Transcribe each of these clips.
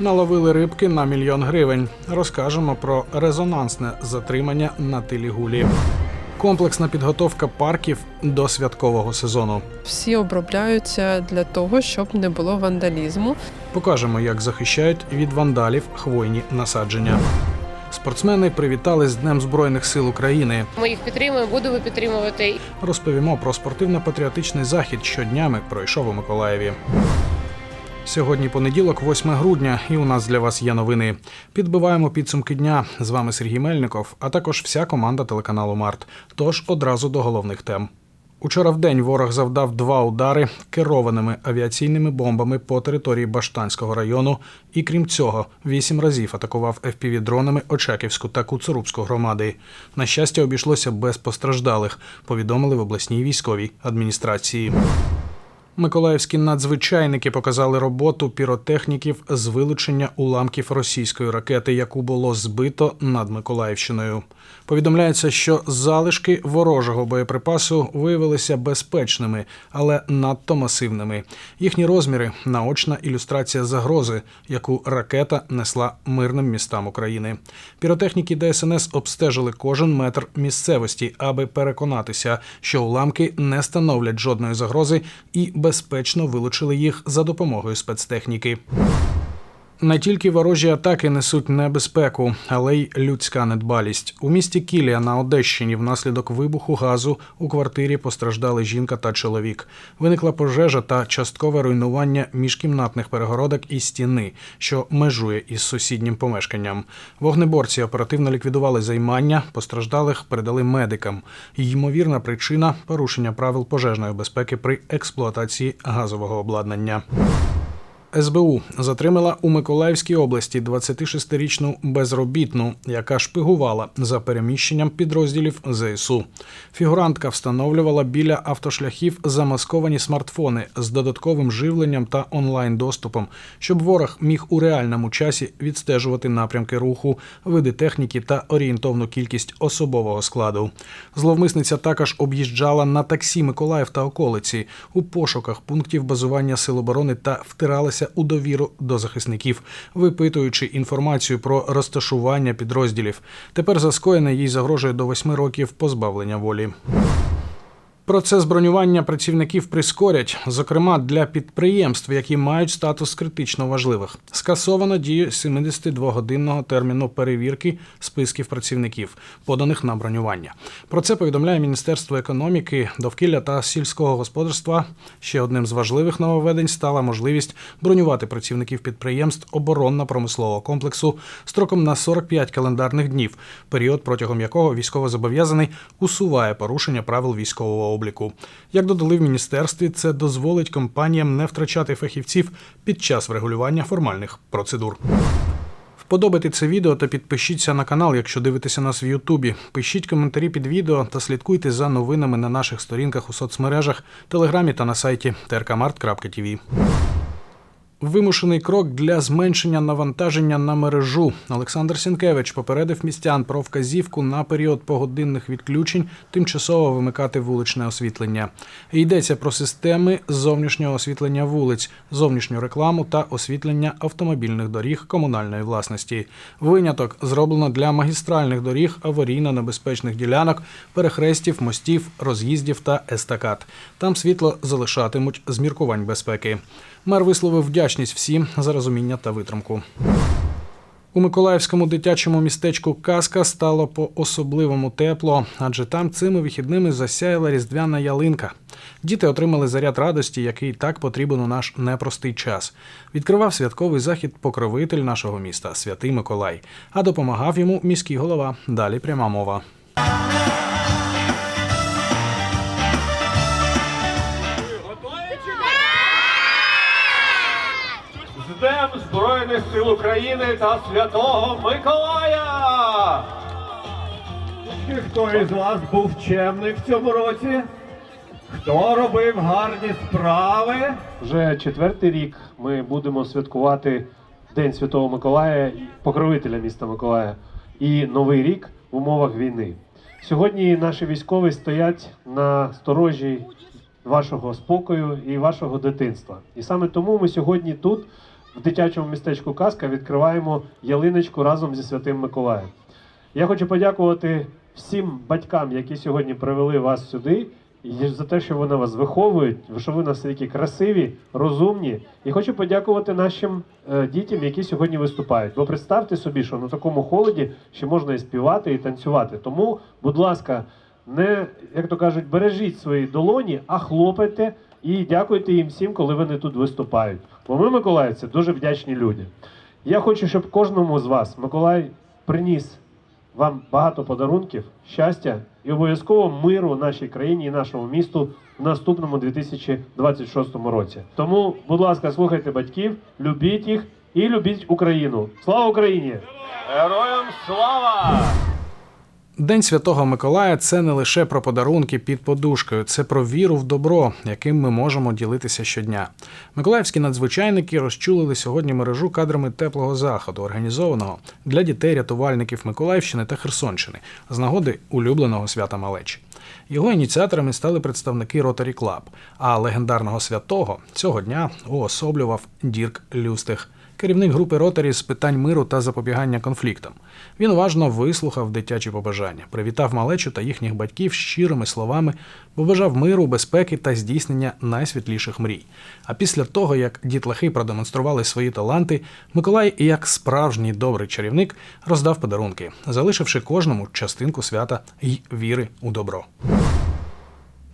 Наловили рибки на мільйон гривень. Розкажемо про резонансне затримання на тилі гулі. Комплексна підготовка парків до святкового сезону. Всі обробляються для того, щоб не було вандалізму. Покажемо, як захищають від вандалів хвойні насадження. Спортсмени привітали з Днем Збройних сил України. Ми їх підтримуємо, будемо підтримувати. Розповімо про спортивно-патріотичний захід, що днями пройшов у Миколаєві. Сьогодні понеділок, 8 грудня, і у нас для вас є новини. Підбиваємо підсумки дня. З вами Сергій Мельников, а також вся команда телеканалу Март. Тож одразу до головних тем. Учора в день ворог завдав два удари керованими авіаційними бомбами по території Баштанського району, і крім цього, вісім разів атакував FPV-дронами Очаківську та Куцурубську громади. На щастя, обійшлося без постраждалих, повідомили в обласній військовій адміністрації. Миколаївські надзвичайники показали роботу піротехніків з вилучення уламків російської ракети, яку було збито над Миколаївщиною. Повідомляється, що залишки ворожого боєприпасу виявилися безпечними, але надто масивними. Їхні розміри наочна ілюстрація загрози, яку ракета несла мирним містам України. Піротехніки ДСНС обстежили кожен метр місцевості, аби переконатися, що уламки не становлять жодної загрози і безпечно вилучили їх за допомогою спецтехніки. Не тільки ворожі атаки несуть небезпеку, але й людська недбалість. У місті Кілія на Одещині внаслідок вибуху газу у квартирі постраждали жінка та чоловік. Виникла пожежа та часткове руйнування міжкімнатних перегородок і стіни, що межує із сусіднім помешканням. Вогнеборці оперативно ліквідували займання, постраждалих передали медикам. Ймовірна причина порушення правил пожежної безпеки при експлуатації газового обладнання. СБУ затримала у Миколаївській області 26-річну безробітну, яка шпигувала за переміщенням підрозділів ЗСУ. Фігурантка встановлювала біля автошляхів замасковані смартфони з додатковим живленням та онлайн-доступом, щоб ворог міг у реальному часі відстежувати напрямки руху, види техніки та орієнтовну кількість особового складу. Зловмисниця також об'їжджала на таксі Миколаїв та околиці у пошуках пунктів базування сил оборони та втиралася у довіру до захисників, випитуючи інформацію про розташування підрозділів. Тепер за скоєне їй загрожує до восьми років позбавлення волі. Процес бронювання працівників прискорять, зокрема для підприємств, які мають статус критично важливих. Скасовано дію 72-годинного терміну перевірки списків працівників, поданих на бронювання. Про це повідомляє Міністерство економіки, довкілля та сільського господарства. Ще одним з важливих нововведень стала можливість бронювати працівників підприємств оборонно-промислового комплексу строком на 45 календарних днів, період протягом якого військовозобов'язаний усуває порушення правил військового обліку. Як додали в міністерстві, це дозволить компаніям не втрачати фахівців під час врегулювання формальних процедур. Вподобайте це відео та підпишіться на канал, якщо дивитеся нас в Ютубі. Пишіть коментарі під відео та слідкуйте за новинами на наших сторінках у соцмережах, телеграмі та на сайті trkmart.tv. Вимушений крок для зменшення навантаження на мережу. Олександр Сінкевич попередив містян про вказівку на період погодинних відключень тимчасово вимикати вуличне освітлення. Йдеться про системи зовнішнього освітлення вулиць, зовнішню рекламу та освітлення автомобільних доріг комунальної власності. Виняток зроблено для магістральних доріг, аварійно-небезпечних ділянок, перехрестів, мостів, роз'їздів та естакад. Там світло залишатимуть з міркувань безпеки. Мер висловив вдячність всім за розуміння та витримку. У Миколаївському дитячому містечку Казка стало по-особливому тепло, адже там цими вихідними засяяла різдвяна ялинка. Діти отримали заряд радості, який так потрібен у наш непростий час. Відкривав святковий захід покровитель нашого міста, святий Миколай, а допомагав йому міський голова. Далі пряма мова. Збройних сил України та Святого Миколая! І хто із вас був чемний в цьому році? Хто робив гарні справи? Вже четвертий рік ми будемо святкувати День Святого Миколая, покровителя міста Миколая, і Новий рік в умовах війни. Сьогодні наші військові стоять на сторожі вашого спокою і вашого дитинства. І саме тому ми сьогодні тут в дитячому містечку Казка відкриваємо ялиночку разом зі Святим Миколаєм. Я хочу подякувати всім батькам, які сьогодні привели вас сюди, і за те, що вони вас виховують, що ви настільки красиві, розумні. І хочу подякувати нашим е, дітям, які сьогодні виступають. Бо представте собі, що на такому холоді ще можна і співати, і танцювати. Тому, будь ласка, не як то кажуть, бережіть свої долоні, а хлопайте і дякуйте їм всім, коли вони тут виступають. Бо ми, миколаївці, дуже вдячні люди. Я хочу, щоб кожному з вас Миколай приніс вам багато подарунків, щастя і обов'язково миру нашій країні і нашому місту в наступному 2026 році. Тому, будь ласка, слухайте батьків, любіть їх і любіть Україну. Слава Україні! Героям слава! День Святого Миколая це не лише про подарунки під подушкою, це про віру в добро, яким ми можемо ділитися щодня. Миколаївські надзвичайники розчулили сьогодні мережу кадрами теплого заходу, організованого для дітей-рятувальників Миколаївщини та Херсонщини з нагоди улюбленого свята малечі. Його ініціаторами стали представники Rotary Club, а легендарного святого цього дня уособлював Дірк Люстих, керівник групи Ротарі з питань миру та запобігання конфліктам. Він уважно вислухав дитячі побажання, привітав малечу та їхніх батьків щирими словами, побажав миру, безпеки та здійснення найсвітліших мрій. А після того, як дітлахи продемонстрували свої таланти, Миколай, як справжній добрий чарівник, роздав подарунки, залишивши кожному частинку свята й віри у добро.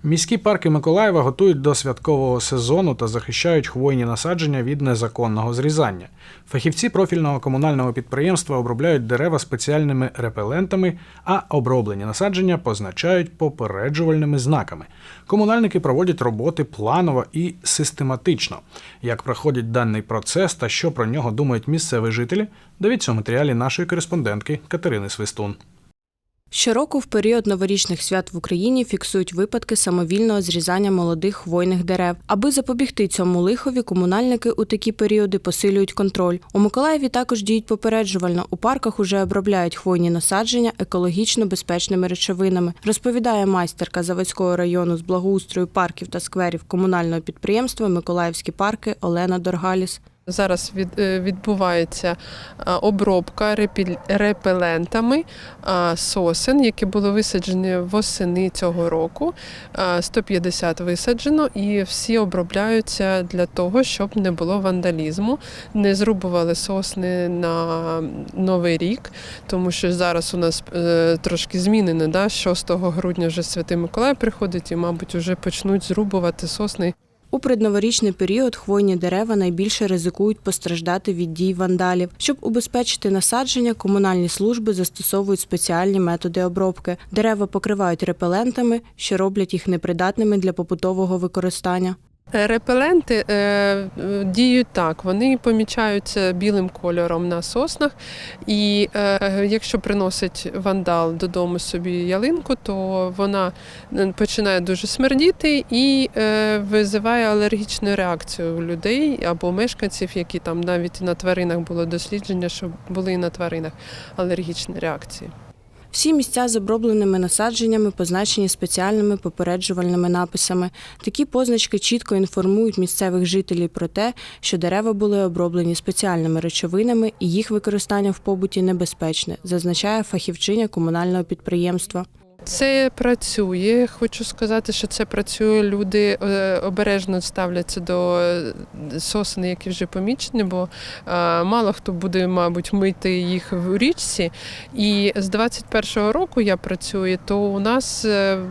Міські парки Миколаєва готують до святкового сезону та захищають хвойні насадження від незаконного зрізання. Фахівці профільного комунального підприємства обробляють дерева спеціальними репелентами, а оброблені насадження позначають попереджувальними знаками. Комунальники проводять роботи планово і систематично. Як проходить даний процес та що про нього думають місцеві жителі, дивіться у матеріалі нашої кореспондентки Катерини Свистун. Щороку в період новорічних свят в Україні фіксують випадки самовільного зрізання молодих хвойних дерев. Аби запобігти цьому лихові, комунальники у такі періоди посилюють контроль. У Миколаєві також діють попереджувально. У парках уже обробляють хвойні насадження екологічно безпечними речовинами. Розповідає майстерка Заводського району з благоустрою парків та скверів комунального підприємства Миколаївські парки Олена Доргаліс. Зараз від, е, відбувається обробка репелентами сосен, які були висаджені восени цього року. А, 150 висаджено, і всі обробляються для того, щоб не було вандалізму, не зрубували сосни на новий рік, тому що зараз у нас е, трошки змінено. Да? 6 грудня вже Святий Миколай приходить, і, мабуть, вже почнуть зрубувати сосни У предноворічний період хвойні дерева найбільше ризикують постраждати від дій вандалів. Щоб убезпечити насадження, комунальні служби застосовують спеціальні методи обробки. Дерева покривають репелентами, що роблять їх непридатними для побутового використання. Репеленти е, е, діють так, вони помічаються білим кольором на соснах, і е, якщо приносить вандал додому собі ялинку, то вона е, починає дуже смердіти і е, визиває алергічну реакцію у людей або мешканців, які там навіть на тваринах було дослідження, що були на тваринах алергічні реакції. Всі місця з обробленими насадженнями позначені спеціальними попереджувальними написами. Такі позначки чітко інформують місцевих жителів про те, що дерева були оброблені спеціальними речовинами і їх використання в побуті небезпечне, зазначає фахівчиня комунального підприємства. Це працює. Хочу сказати, що це працює. Люди е, обережно ставляться до е, сосен, які вже помічені, бо е, мало хто буде, мабуть, мити їх в річці. І з 21-го року я працюю, то у нас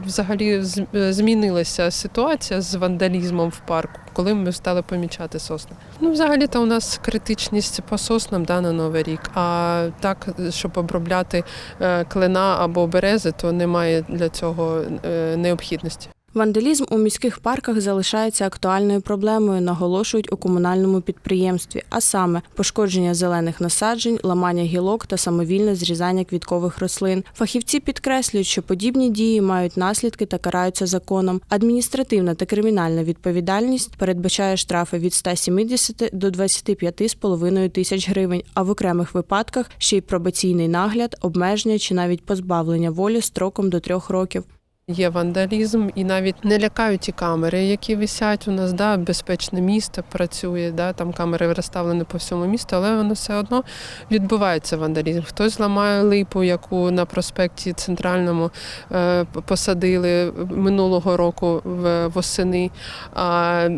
взагалі змінилася ситуація з вандалізмом в парку, коли ми стали помічати сосни. Ну, взагалі, то у нас критичність по соснам да, на новий рік. А так, щоб обробляти е, клена або берези, то немає для цього е, необхідності. Вандалізм у міських парках залишається актуальною проблемою, наголошують у комунальному підприємстві, а саме пошкодження зелених насаджень, ламання гілок та самовільне зрізання квіткових рослин. Фахівці підкреслюють, що подібні дії мають наслідки та караються законом. Адміністративна та кримінальна відповідальність передбачає штрафи від 170 до 25,5 тисяч гривень, а в окремих випадках ще й пробаційний нагляд, обмеження чи навіть позбавлення волі строком до трьох років. Є вандалізм і навіть не лякають ті камери, які висять у нас. Да, безпечне місто працює, да, там камери розставлені по всьому місту, але воно все одно відбувається вандалізм. Хтось ламає липу, яку на проспекті центральному е, посадили минулого року в, восени. А,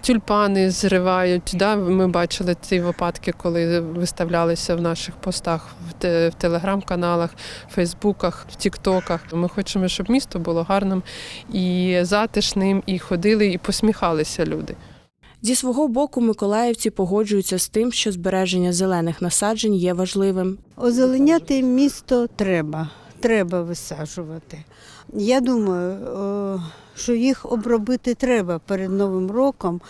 тюльпани зривають. Да, ми бачили ці випадки, коли виставлялися в наших постах в, те, в телеграм-каналах, Фейсбуках, в Тіктоках. Ми хочемо, щоб місто було гарним і затишним, і ходили, і посміхалися люди. Зі свого боку, миколаївці погоджуються з тим, що збереження зелених насаджень є важливим. Озеленяти місто треба, треба висаджувати. Я думаю, що їх обробити треба перед Новим роком,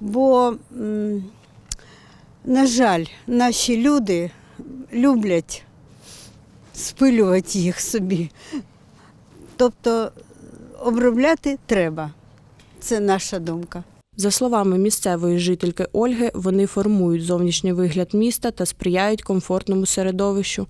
бо, на жаль, наші люди люблять спилювати їх собі. Тобто обробляти треба. Це наша думка. За словами місцевої жительки Ольги, вони формують зовнішній вигляд міста та сприяють комфортному середовищу.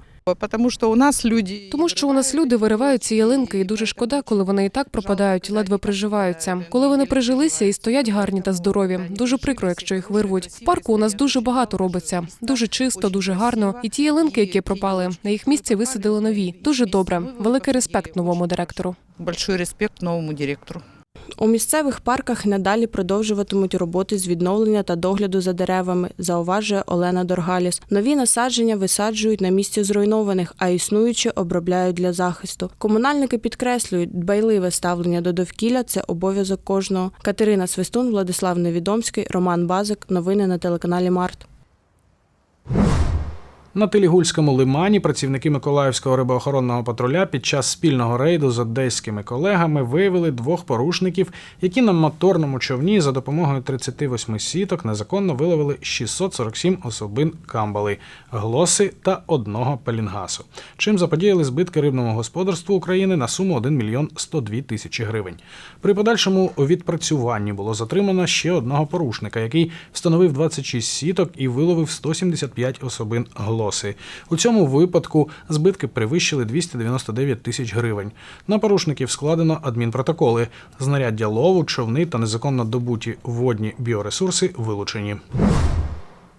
Тому що у нас люди Тому що у нас люди виривають ці ялинки, і дуже шкода, коли вони і так пропадають, ледве приживаються. Коли вони прижилися і стоять гарні та здорові. Дуже прикро, якщо їх вирвуть. В парку у нас дуже багато робиться, дуже чисто, дуже гарно. І ті ялинки, які пропали, на їх місці висадили нові. Дуже добре. Великий респект новому директору. большой респект новому директору. У місцевих парках надалі продовжуватимуть роботи з відновлення та догляду за деревами, зауважує Олена Доргаліс. Нові насадження висаджують на місці зруйнованих, а існуючі обробляють для захисту. Комунальники підкреслюють, дбайливе ставлення до довкілля це обов'язок кожного. Катерина Свистун, Владислав Невідомський, Роман Базик. Новини на телеканалі Март. На Телігульському лимані працівники Миколаївського рибоохоронного патруля під час спільного рейду з одеськими колегами виявили двох порушників, які на моторному човні за допомогою 38 сіток незаконно виловили 647 особин камбали, глоси та одного пелінгасу. Чим заподіяли збитки рибному господарству України на суму 1 мільйон 102 тисячі гривень. При подальшому відпрацюванні було затримано ще одного порушника, який встановив 26 сіток і виловив 175 особин глоси. У цьому випадку збитки перевищили 299 тисяч гривень. На порушників складено адмінпротоколи. Знаряддя лову, човни та незаконно добуті водні біоресурси вилучені.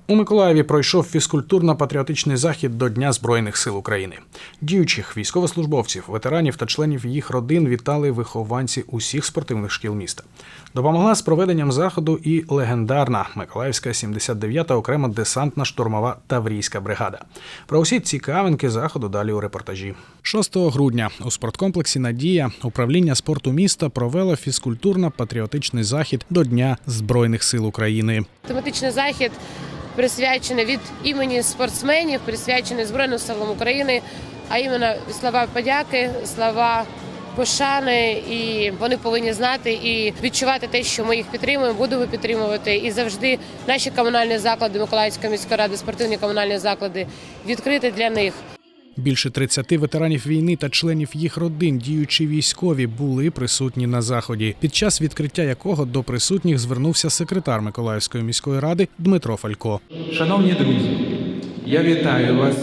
У Миколаєві пройшов фізкультурно-патріотичний захід до Дня Збройних сил України. Діючих військовослужбовців, ветеранів та членів їх родин вітали вихованці усіх спортивних шкіл міста. Допомогла з проведенням заходу і легендарна Миколаївська 79-та окрема десантна штурмова таврійська бригада. Про усі цікавинки заходу далі у репортажі. 6 грудня у спорткомплексі Надія управління спорту міста провело фізкультурно-патріотичний захід до Дня Збройних сил України. Тематичний захід присвячений від імені спортсменів, присвячене Збройним силам України, а іменно слова подяки, слова пошани, і вони повинні знати і відчувати те, що ми їх підтримуємо, будемо підтримувати. І завжди наші комунальні заклади Миколаївської міської ради, спортивні комунальні заклади відкриті для них. Більше 30 ветеранів війни та членів їх родин, діючі військові, були присутні на заході, під час відкриття якого до присутніх звернувся секретар Миколаївської міської ради Дмитро Фалько. Шановні друзі, я вітаю вас.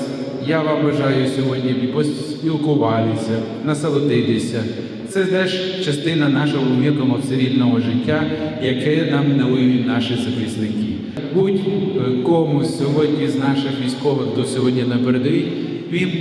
Я вам бажаю сьогодні поспілкуватися, насолодитися. Це теж частина нашого мирного цивільного життя, яке нам дарують наші захисники. Будь-кому сьогодні з наших військових до сьогодні на передовій,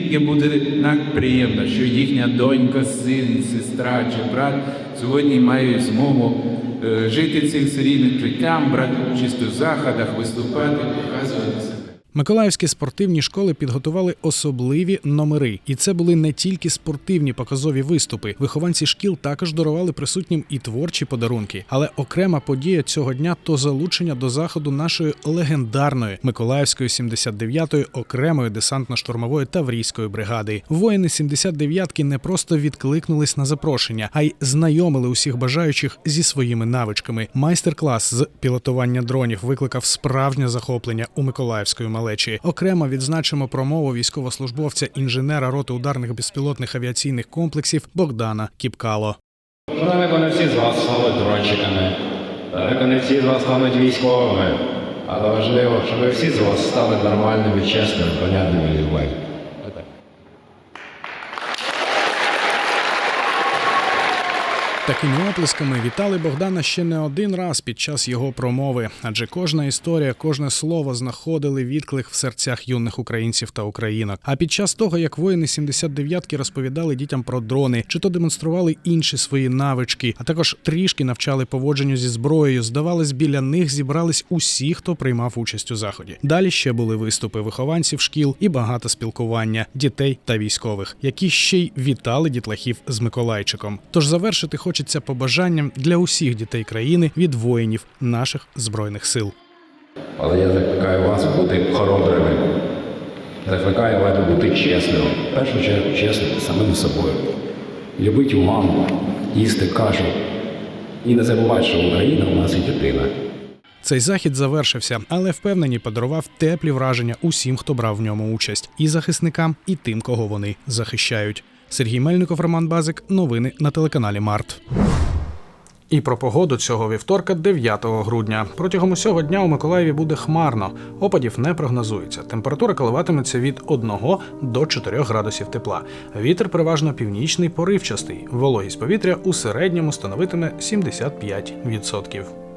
їм буде так приємно, що їхня донька, син, сестра чи брат сьогодні мають змогу е, жити цим серійним життям, брати участь у заходах, виступати, показувати себе. Миколаївські спортивні школи підготували особливі номери, і це були не тільки спортивні показові виступи. Вихованці шкіл також дарували присутнім і творчі подарунки. Але окрема подія цього дня то залучення до заходу нашої легендарної Миколаївської 79-ї окремої десантно-штурмової таврійської бригади. Воїни 79-ки не просто відкликнулись на запрошення, а й знайомили усіх бажаючих зі своїми навичками. Майстер-клас з пілотування дронів викликав справжнє захоплення у Миколаївської малечі. Окремо відзначимо промову військовослужбовця інженера роти ударних безпілотних авіаційних комплексів Богдана Кіпкало. Далеко не всі з вас стали дрончиками, далеко не всі з вас стануть військовими, але важливо, щоб всі з вас стали нормальними, чесними, понятними людьми. Такими оплесками вітали Богдана ще не один раз під час його промови, адже кожна історія, кожне слово знаходили відклик в серцях юних українців та українок. А під час того, як воїни 79-ки розповідали дітям про дрони, чи то демонстрували інші свої навички, а також трішки навчали поводженню зі зброєю, здавалось, біля них зібрались усі, хто приймав участь у заході. Далі ще були виступи вихованців шкіл і багато спілкування дітей та військових, які ще й вітали дітлахів з Миколайчиком. Тож завершити хочеться побажанням для усіх дітей країни від воїнів наших збройних сил. Але я закликаю вас бути хоробрими. Закликаю вас бути чесним. В першу чергу чесним самим собою. Любити маму, їсти кашу. І не забувати, що Україна у нас і дитина. Цей захід завершився, але впевнені подарував теплі враження усім, хто брав в ньому участь, і захисникам, і тим, кого вони захищають. Сергій Мельников, Роман Базик. Новини на телеканалі Март. І про погоду цього вівторка, 9 грудня. Протягом усього дня у Миколаєві буде хмарно. Опадів не прогнозується. Температура коливатиметься від 1 до 4 градусів тепла. Вітер переважно північний поривчастий. Вологість повітря у середньому становитиме 75%.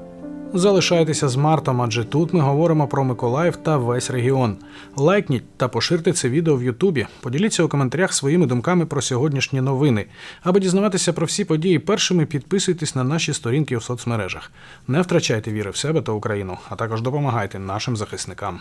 Залишайтеся з Мартом, адже тут ми говоримо про Миколаїв та весь регіон. Лайкніть та поширте це відео в Ютубі. Поділіться у коментарях своїми думками про сьогоднішні новини. Аби дізнаватися про всі події першими, підписуйтесь на наші сторінки у соцмережах. Не втрачайте віри в себе та Україну, а також допомагайте нашим захисникам.